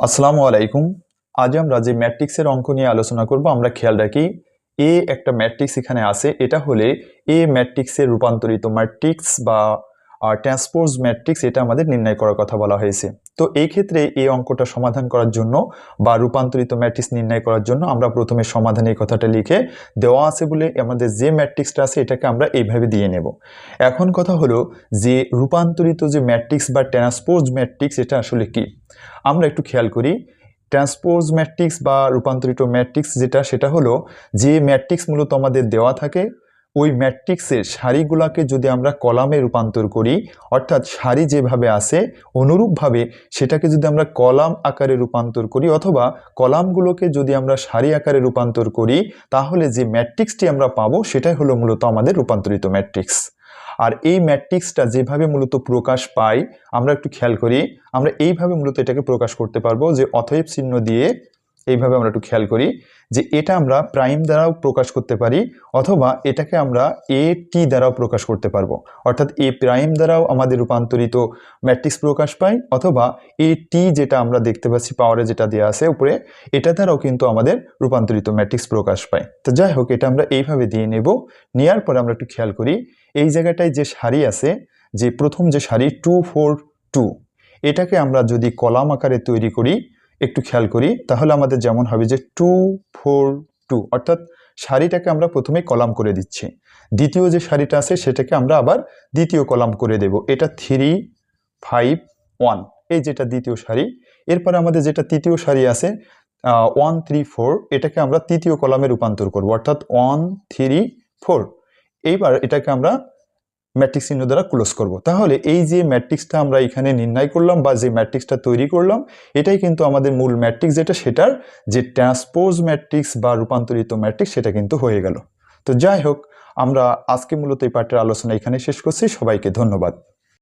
আসসালামু আলাইকুম। আজ আমরা যে ম্যাট্রিক্সের অঙ্ক নিয়ে আলোচনা করব, আমরা খেয়াল রাখি, এ একটা ম্যাট্রিক্স এখানে আছে, এটা হলে এ ম্যাট্রিক্সের রূপান্তরিত ম্যাট্রিক্স বা ট্রান্সপোজ ম্যাট্রিক্স এটা আমাদের নির্ণয় করার কথা বলা হয়েছে। তো এই ক্ষেত্রে এই অঙ্কটা সমাধান করার জন্য বা রূপান্তরিত ম্যাট্রিক্স নির্ণয় করার জন্য আমরা প্রথমে সমাধানে এই কথাটা লিখে দেওয়া আছে বলে আমাদের যে ম্যাট্রিক্সটা আছে এটাকে আমরা এইভাবে দিয়ে নেব। এখন কথা হলো যে রূপান্তরিত যে ম্যাট্রিক্স বা ট্রান্সপোজ ম্যাট্রিক্স এটা আসলে কি? আমরা একটু খেয়াল করি ট্রান্সপোজ ম্যাট্রিক্স বা রূপান্তরিত ম্যাট্রিক্স যেটা, সেটা হলো যে ম্যাট্রিক্স মূলত আমাদের দেওয়া থাকে ওই ম্যাট্রিক্সের সারিগুলোকে যদি আমরা কলামে রূপান্তর করি, অর্থাৎ সারি যেভাবে আসে অনুরূপভাবে সেটাকে যদি আমরা কলাম আকারে রূপান্তর করি অথবা কলামগুলোকে যদি আমরা সারি আকারে রূপান্তর করি, তাহলে যে ম্যাট্রিক্সটি আমরা পাবো সেটাই হলো মূলত আমাদের রূপান্তরিত ম্যাট্রিক্স। আর এই ম্যাট্রিক্সটা যেভাবে মূলত প্রকাশ পায়, আমরা একটু খেয়াল করি, আমরা এইভাবে মূলত এটাকে প্রকাশ করতে পারব যে অথয়েব চিহ্ন দিয়ে এইভাবে আমরা একটু খেয়াল করি যে এটা আমরা প্রাইম দ্বারাও প্রকাশ করতে পারি অথবা এটাকে আমরা এ টি দ্বারাও প্রকাশ করতে পারব। অর্থাৎ এ প্রাইম দ্বারাও আমাদের রূপান্তরিত ম্যাট্রিক্স প্রকাশ পায় অথবা এ টি যেটা আমরা দেখতে পাচ্ছি পাওয়ারে যেটা দেওয়া আছে উপরে, এটা দ্বারাও কিন্তু আমাদের রূপান্তরিত ম্যাট্রিক্স প্রকাশ পায়। তো যাই হোক, এটা আমরা এইভাবে দিয়ে নেব। নেওয়ার পরে আমরা একটু খেয়াল করি, এই জায়গাটায় যে সারি আছে, যে প্রথম যে সারি টু ফোর টু এটাকে আমরা যদি কলাম আকারে তৈরি করি একটু খেয়াল করি, তাহলে আমাদের যেমন হবে যে টু, ফোর, টু, অর্থাৎ সারিটাকে আমরা প্রথমে কলাম করে দিচ্ছি। দ্বিতীয় যে সারিটা আছে, সেটাকে আমরা আবার দ্বিতীয় কলাম করে দেব। এটা থ্রি, ফাইভ, ওয়ান, এই যেটা দ্বিতীয় সারি। এরপরে আমাদের যেটা তৃতীয় সারি আছে ওয়ান, থ্রি, ফোর, এটাকে আমরা তৃতীয় কলামে রূপান্তর করব, অর্থাৎ ওয়ান, থ্রি, ফোর। এইবার এটাকে আমরা ম্যাট্রিক্স চিহ্ন দ্বারা ক্লোজ করব। তাহলে এই যে ম্যাট্রিক্সটা আমরা এখানে নির্ণয় করলাম বা যে ম্যাট্রিক্সটা তৈরি করলাম, এটাই কিন্তু আমাদের মূল ম্যাট্রিক্স যেটা, সেটার যে ট্রান্সপোজ ম্যাট্রিক্স বা রূপান্তরিত ম্যাট্রিক্স সেটা কিন্তু হয়ে গেল। তো যাই হোক, আমরা আজকে মূলত এই পাঠের আলোচনা এখানে শেষ করছি। সবাইকে ধন্যবাদ।